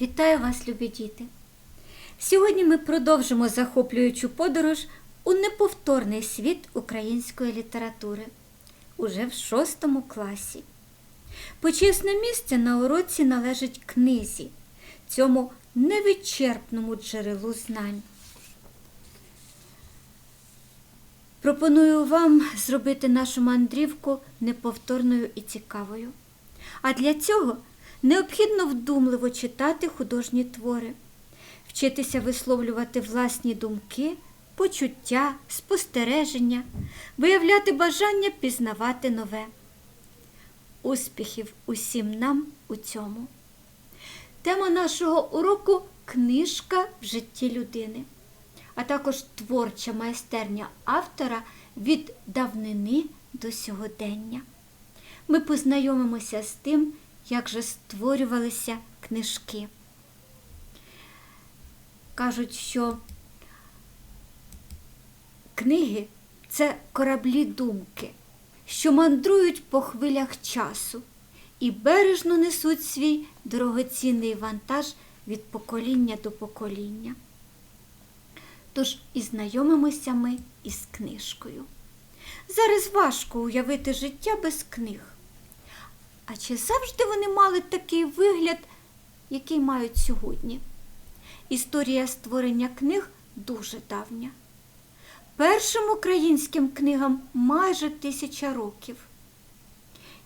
Вітаю вас, любі діти! Сьогодні ми продовжимо захоплюючу подорож у неповторний світ української літератури уже в шостому класі. Почесне місце на уроці належить книзі, цьому невичерпному джерелу знань. Пропоную вам зробити нашу мандрівку неповторною і цікавою. А для цього необхідно вдумливо читати художні твори, вчитися висловлювати власні думки, почуття, спостереження, виявляти бажання пізнавати нове. Успіхів усім нам у цьому. Тема нашого уроку книжка в житті людини, а також творча майстерня автора від давнини до сьогодення. Ми познайомимося з тим, як же створювалися книжки. Кажуть, що книги це кораблі думки, що мандрують по хвилях часу і бережно несуть свій дорогоцінний вантаж від покоління до покоління. Тож і знайомимося ми із книжкою. Зараз важко уявити життя без книг. А чи завжди вони мали такий вигляд, який мають сьогодні? Історія створення книг дуже давня. Першим українським книгам майже тисяча років.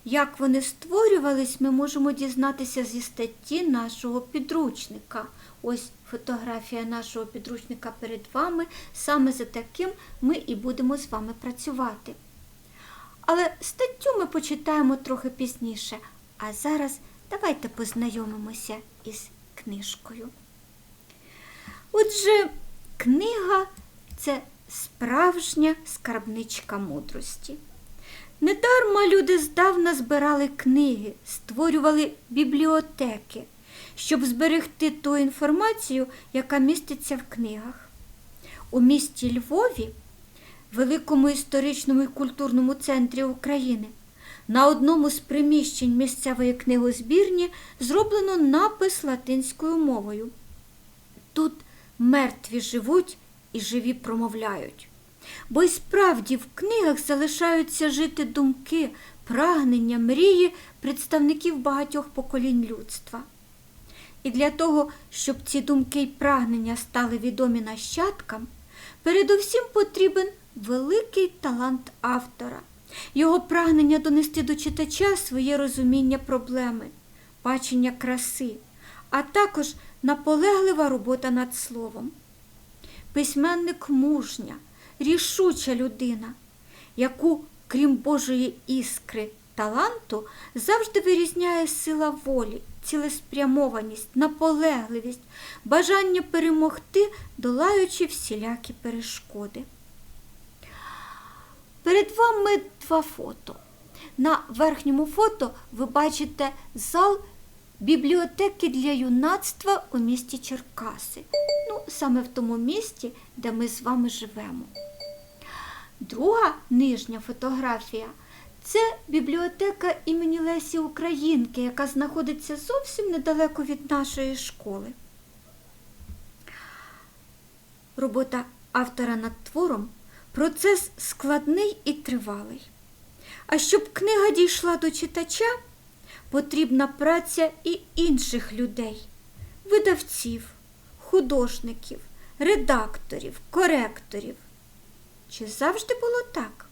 Як вони створювались, ми можемо дізнатися зі статті нашого підручника. Ось фотографія нашого підручника перед вами. Саме за таким ми і будемо з вами працювати. Але статтю ми почитаємо трохи пізніше. А зараз давайте познайомимося із книжкою. Отже, книга це справжня скарбничка мудрості. Недарма люди здавна збирали книги, створювали бібліотеки, щоб зберегти ту інформацію, яка міститься в книгах. У місті Львові, великому історичному і культурному центрі України, на одному з приміщень місцевої книгозбірні зроблено напис латинською мовою. Тут мертві живуть і живі промовляють. Бо й справді в книгах залишаються жити думки, прагнення, мрії представників багатьох поколінь людства. І для того, щоб ці думки й прагнення стали відомі нащадкам, передусім потрібен великий талант автора, його прагнення донести до читача своє розуміння проблеми, бачення краси, а також наполеглива робота над словом. Письменник мужня, рішуча людина, яку, крім Божої іскри, таланту, завжди вирізняє сила волі, цілеспрямованість, наполегливість, бажання перемогти, долаючи всілякі перешкоди. Перед вами два фото. На верхньому фото ви бачите зал бібліотеки для юнацтва у місті Черкаси. Ну, саме в тому місті, де ми з вами живемо. Друга нижня фотографія це бібліотека імені Лесі Українки, яка знаходиться зовсім недалеко від нашої школи. Робота автора над твором процес складний і тривалий. А щоб книга дійшла до читача, потрібна праця і інших людей, видавців, художників, редакторів, коректорів. Чи завжди було так?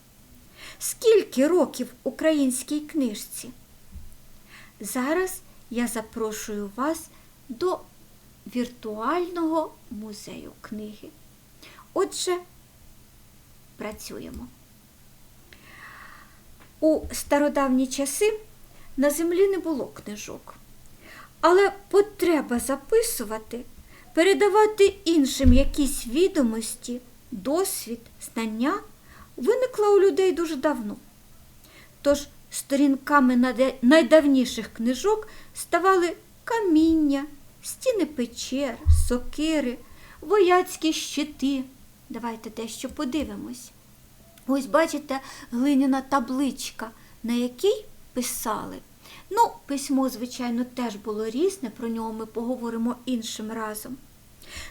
Скільки років українській книжці? Зараз я запрошую вас до віртуального музею книги. Отже, працюємо. У стародавні часи на землі не було книжок, але потреба записувати, передавати іншим якісь відомості, досвід, знання виникла у людей дуже давно. Тож сторінками найдавніших книжок ставали каміння, стіни печер, сокири, вояцькі щити. Давайте дещо подивимось. Ось бачите глиняна табличка, на якій писали. Ну, письмо, звичайно, теж було різне, про нього ми поговоримо іншим разом.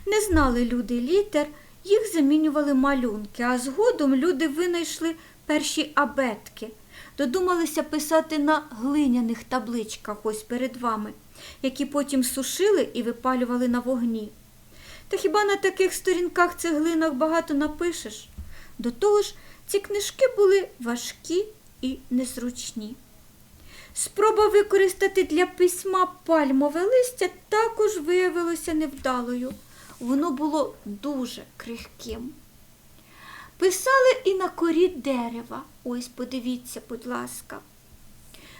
Не знали люди літер, їх замінювали малюнки, а згодом люди винайшли перші абетки, додумалися писати на глиняних табличках ось перед вами, які потім сушили і випалювали на вогні. Та хіба на таких сторінках цеглинах багато напишеш? До того ж, ці книжки були важкі і незручні. Спроба використати для письма пальмове листя також виявилося невдалою. Воно було дуже крихким. Писали і на корі дерева. Ось подивіться, будь ласка.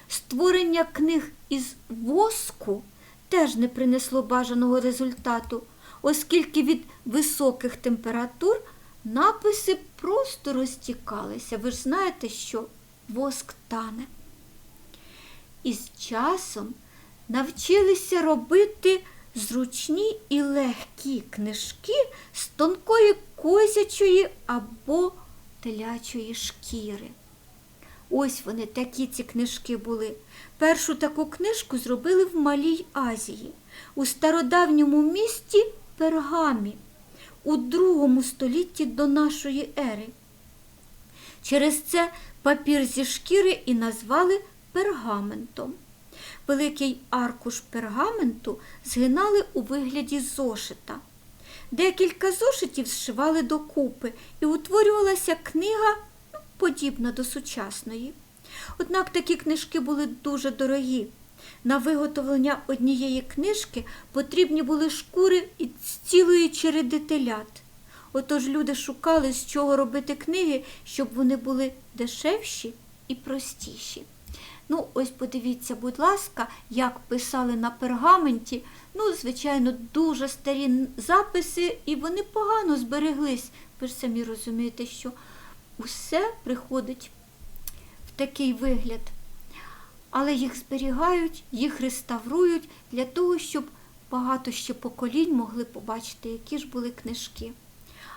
Створення книг із воску теж не принесло бажаного результату, оскільки від високих температур написи просто розтікалися. Ви ж знаєте, що воск тане. І з часом навчилися робити зручні і легкі книжки з тонкої козячої або телячої шкіри. Ось вони такі ці книжки були. Першу таку книжку зробили в Малій Азії, у стародавньому місті Пергамі, у другому столітті до нашої ери. Через це папір зі шкіри і назвали пергаментом. Великий аркуш пергаменту згинали у вигляді зошита. Декілька зошитів зшивали докупи і утворювалася книга, ну, подібна до сучасної. Однак такі книжки були дуже дорогі. На виготовлення однієї книжки потрібні були шкури із цілої череди телят. Отож люди шукали, з чого робити книги, щоб вони були дешевші і простіші. Ну, ось подивіться, будь ласка, як писали на пергаменті. Ну, звичайно, дуже старі записи, і вони погано збереглись. Ви ж самі розумієте, що усе приходить в такий вигляд. Але їх зберігають, їх реставрують для того, щоб багато ще поколінь могли побачити, які ж були книжки.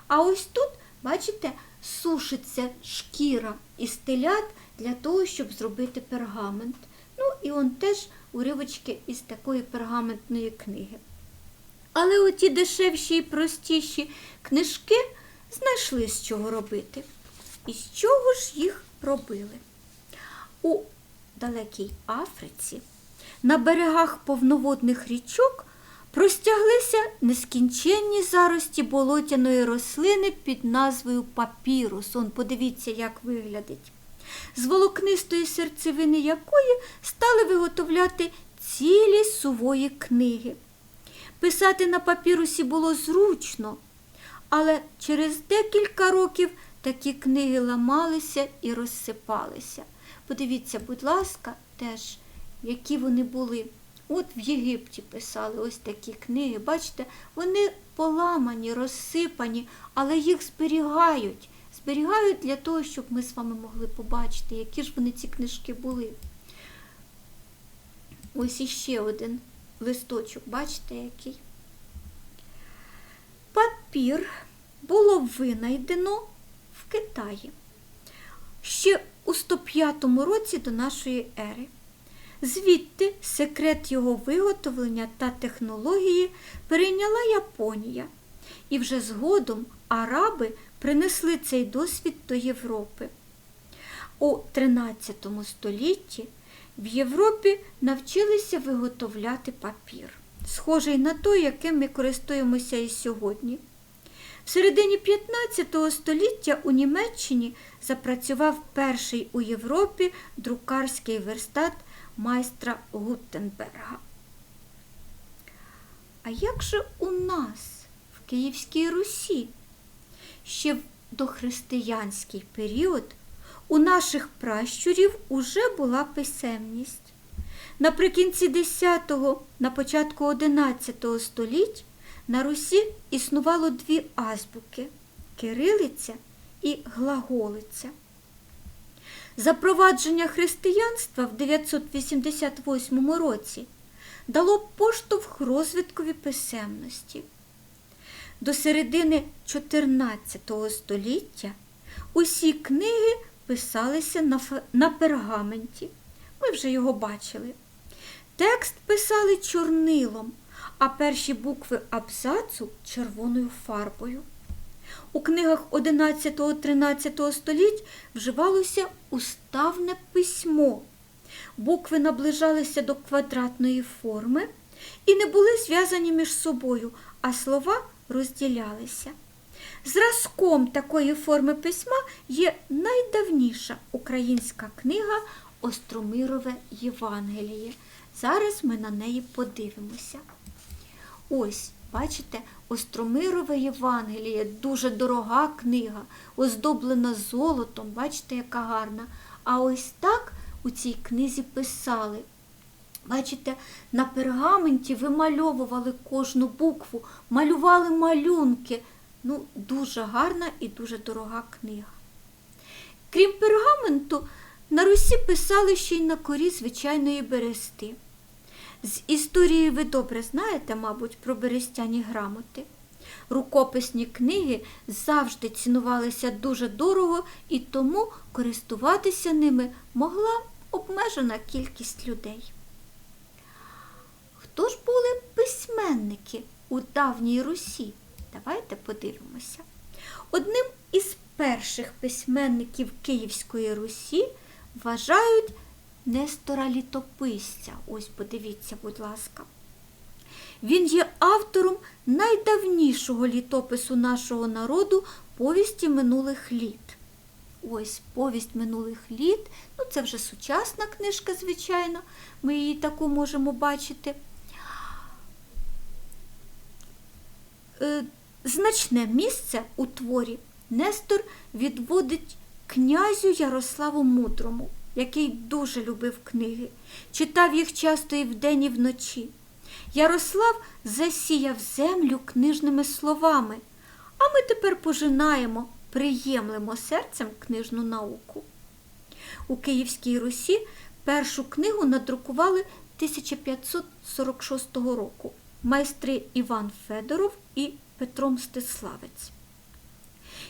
А ось тут, бачите, сушиться шкіра із телят для того, щоб зробити пергамент. Ну і он теж уривочки із такої пергаментної книги. Але оті дешевші і простіші книжки знайшли з чого робити. І з чого ж їх робили? У далекій Африці на берегах повноводних річок простяглися нескінченні зарості болотяної рослини під назвою папірус. Он подивіться, як виглядить. З волокнистої серцевини якої стали виготовляти цілі сувої книги. Писати на папірусі було зручно, але через декілька років такі книги ламалися і розсипалися. Подивіться, будь ласка, теж, які вони були. От в Єгипті писали ось такі книги. Бачите, вони поламані, розсипані, але їх зберігають. Зберігають для того, щоб ми з вами могли побачити, які ж вони ці книжки були. Ось іще один листочок, бачите, який? Папір було винайдено в Китаї ще у 105 році до нашої ери. Звідти секрет його виготовлення та технології перейняла Японія, і вже згодом араби принесли цей досвід до Європи. У 13 столітті в Європі навчилися виготовляти папір, схожий на той, яким ми користуємося і сьогодні. В середині 15 століття у Німеччині запрацював перший у Європі друкарський верстат майстра Гуттенберга. А як же у нас в Київській Русі? Ще в дохристиянський період у наших пращурів уже була писемність. Наприкінці 10-го, на початку 11 століть на Русі існувало дві азбуки кирилиця і глаголиця. Запровадження християнства в 988 році дало поштовх розвиткові писемності. До середини 14 століття усі книги писалися на, на пергаменті. Ми вже його бачили. Текст писали чорнилом, а перші букви абзацу червоною фарбою. У книгах 11-13 століть вживалося уставне письмо. Букви наближалися до квадратної форми і не були зв'язані між собою, а слова розділялися. Зразком такої форми письма є найдавніша українська книга Остромирове Євангеліє. Зараз ми на неї подивимося. Ось, бачите, Остромирове Євангеліє, дуже дорога книга, оздоблена золотом, бачите, яка гарна. А ось так у цій книзі писали. Бачите, на пергаменті вимальовували кожну букву, малювали малюнки. Ну, дуже гарна і дуже дорога книга. Крім пергаменту, на Русі писали ще й на корі звичайної берести. З історії ви добре знаєте, мабуть, про берестяні грамоти. Рукописні книги завжди цінувалися дуже дорого і тому користуватися ними могла обмежена кількість людей. Хто ж були письменники у давній Русі? Давайте подивимося. Одним із перших письменників Київської Русі вважають Нестора Літописця. Ось подивіться, будь ласка. Він є автором найдавнішого літопису нашого народу повісті минулих літ. Ось повість минулих літ. Ну, це вже сучасна книжка, звичайно, ми її таку можемо бачити. Значне місце у творі Нестор відводить князю Ярославу Мудрому, який дуже любив книги, читав їх часто і вдень, і вночі. Ярослав засіяв землю книжними словами, а ми тепер пожинаємо, приємлемо серцем книжну науку. У Київській Русі першу книгу надрукували 1546 року майстри Іван Федоров і Петро Мстиславець.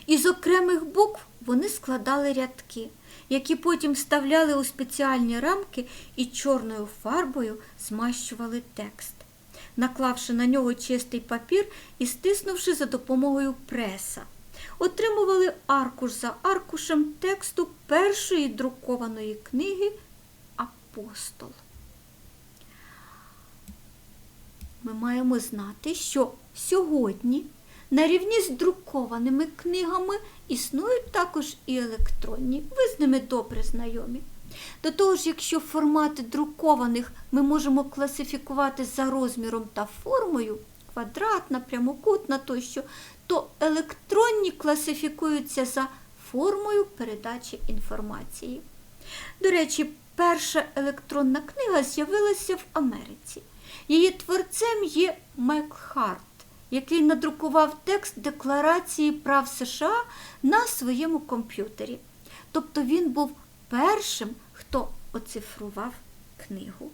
Із окремих букв вони складали рядки, які потім вставляли у спеціальні рамки і чорною фарбою змащували текст, наклавши на нього чистий папір і стиснувши за допомогою преса. Отримували аркуш за аркушем тексту першої друкованої книги Апостол. Ми маємо знати, що сьогодні на рівні з друкованими книгами існують також і електронні. Ви з ними добре знайомі. До того ж, якщо формати друкованих ми можемо класифікувати за розміром та формою, квадратна, прямокутна тощо, то електронні класифікуються за формою передачі інформації. До речі, перша електронна книга з'явилася в Америці. Її творцем є Майкл Харт, який надрукував текст Декларації прав США на своєму комп'ютері. Тобто він був першим, хто оцифрував книгу.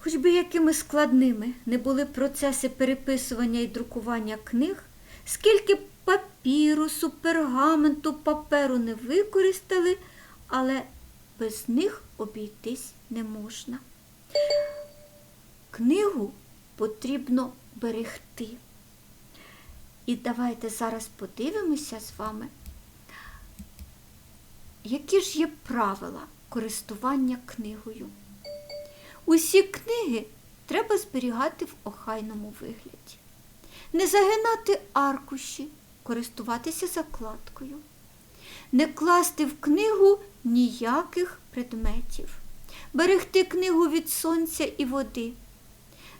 Хоч би якими складними не були процеси переписування і друкування книг, скільки папірусу, пергаменту, паперу не використали, але без них обійтись не можна. Книгу потрібно берегти. І давайте зараз подивимося з вами, які ж є правила користування книгою. Усі книги треба зберігати в охайному вигляді. Не загинати аркуші, користуватися закладкою, не класти в книгу ніяких предметів берегти книгу від сонця і води,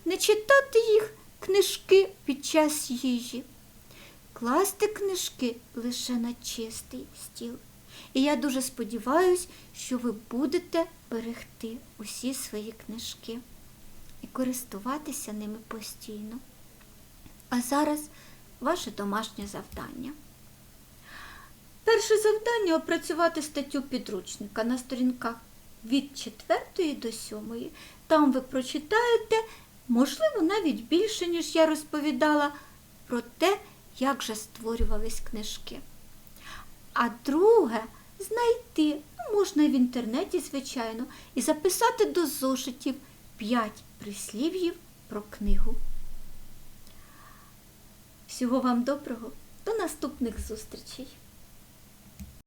не читати їх книжки під час їжі, класти книжки лише на чистий стіл. І я дуже сподіваюся, що ви будете берегти усі свої книжки і користуватися ними постійно. А зараз ваше домашнє завдання. Перше завдання опрацювати статтю підручника на сторінках від 4 до 7. Там ви прочитаєте, можливо, навіть більше, ніж я розповідала, про те, як же створювались книжки. А друге знайти, ну, можна і в інтернеті, звичайно, і записати до зошитів п'ять прислів'їв про книгу. Всього вам доброго, до наступних зустрічей!